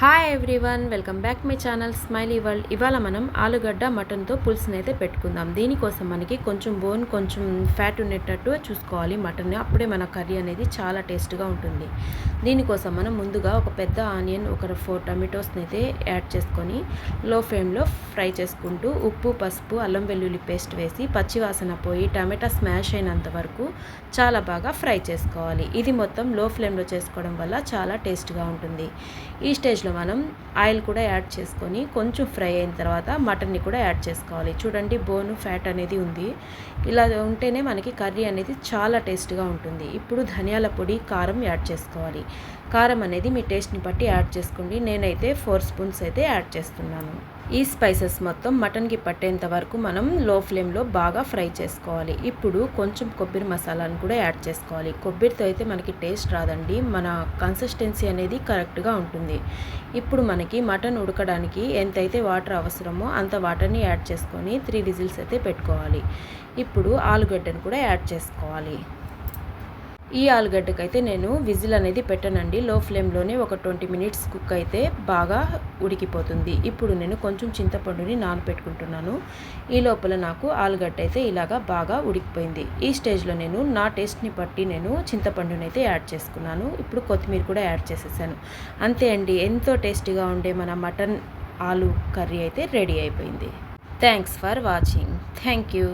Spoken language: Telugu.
Hi everyone welcome back my channel smiley world ఇవాళ మనం ఆలుగడ్డ మటన్తో పులుసుని అయితే పెట్టుకుందాం. దీనికోసం మనకి కొంచెం బోన్ కొంచెం ఫ్యాట్ ఉండేటట్టు చూసుకోవాలి మటన్ అప్పుడే మన కర్రీ అనేది చాలా టేస్ట్గా ఉంటుంది. దీనికోసం మనం ముందుగా ఒక పెద్ద ఆనియన్ ఒక ఫోర్ టమాటోస్ని అయితే యాడ్ చేసుకొని లో ఫ్లేమ్లో ఫ్రై చేసుకుంటూ ఉప్పు పసుపు అల్లం వెల్లుల్లి పేస్ట్ వేసి పచ్చివాసన పోయి టమాటా స్మాష్ అయినంత వరకు చాలా బాగా ఫ్రై చేసుకోవాలి. ఇది మొత్తం లో ఫ్లేమ్లో చేసుకోవడం వల్ల చాలా టేస్ట్గా ఉంటుంది. ఈ స్టేజ్లో మనం ఆయిల్ కూడా యాడ్ చేసుకొని కొంచెం ఫ్రై అయిన తర్వాత మటన్ని కూడా యాడ్ చేసుకోవాలి. చూడండి బోను ఫ్యాట్ అనేది ఉంది. ఇలా ఉంటేనే మనకి కర్రీ అనేది చాలా టేస్ట్గా ఉంటుంది. ఇప్పుడు ధనియాల పొడి కారం యాడ్ చేసుకోవాలి. కారం అనేది మీ టేస్ట్ని బట్టి యాడ్ చేసుకోండి. నేనైతే ఫోర్ స్పూన్స్ అయితే యాడ్ చేస్తున్నాను. ఈ స్పైసెస్ మొత్తం మటన్కి పట్టేంత వరకు మనం లో ఫ్లేమ్లో బాగా ఫ్రై చేసుకోవాలి. ఇప్పుడు కొంచెం కొబ్బరి మసాలాను కూడా యాడ్ చేసుకోవాలి. కొబ్బరితో అయితే మనకి టేస్ట్ రాదండి. మన కన్సిస్టెన్సీ అనేది కరెక్ట్గా ఉంటుంది. ఇప్పుడు మనకి మటన్ ఉడకడానికి ఎంతైతే వాటర్ అవసరమో అంత వాటర్ని యాడ్ చేసుకొని త్రీ విజిల్స్ అయితే పెట్టుకోవాలి. ఇప్పుడు ఆలుగడ్డను కూడా యాడ్ చేసుకోవాలి. ఈ ఆలుగడ్డకైతే నేను విజిల్ అనేది పెట్టనండి. లో ఫ్లేమ్లోనే ఒక ట్వంటీ మినిట్స్ కుక్ అయితే బాగా ఉడికిపోతుంది. ఇప్పుడు నేను కొంచెం చింతపండుని నానబెట్టుకుంటున్నాను ఈ లోపల నాకు ఆలుగడ్డ అయితే ఇలాగా బాగా ఉడికిపోయింది. ఈ స్టేజ్లో నేను నా టేస్ట్ని బట్టి నేను చింతపండుని అయితే యాడ్ చేసుకున్నాను. ఇప్పుడు కొత్తిమీర కూడా యాడ్ చేసేసాను. అంతే అండి. ఎంతో టేస్టీగా ఉండే మన మటన్ ఆలు కర్రీ అయితే రెడీ అయిపోయింది. Thanks for watching. Thank you.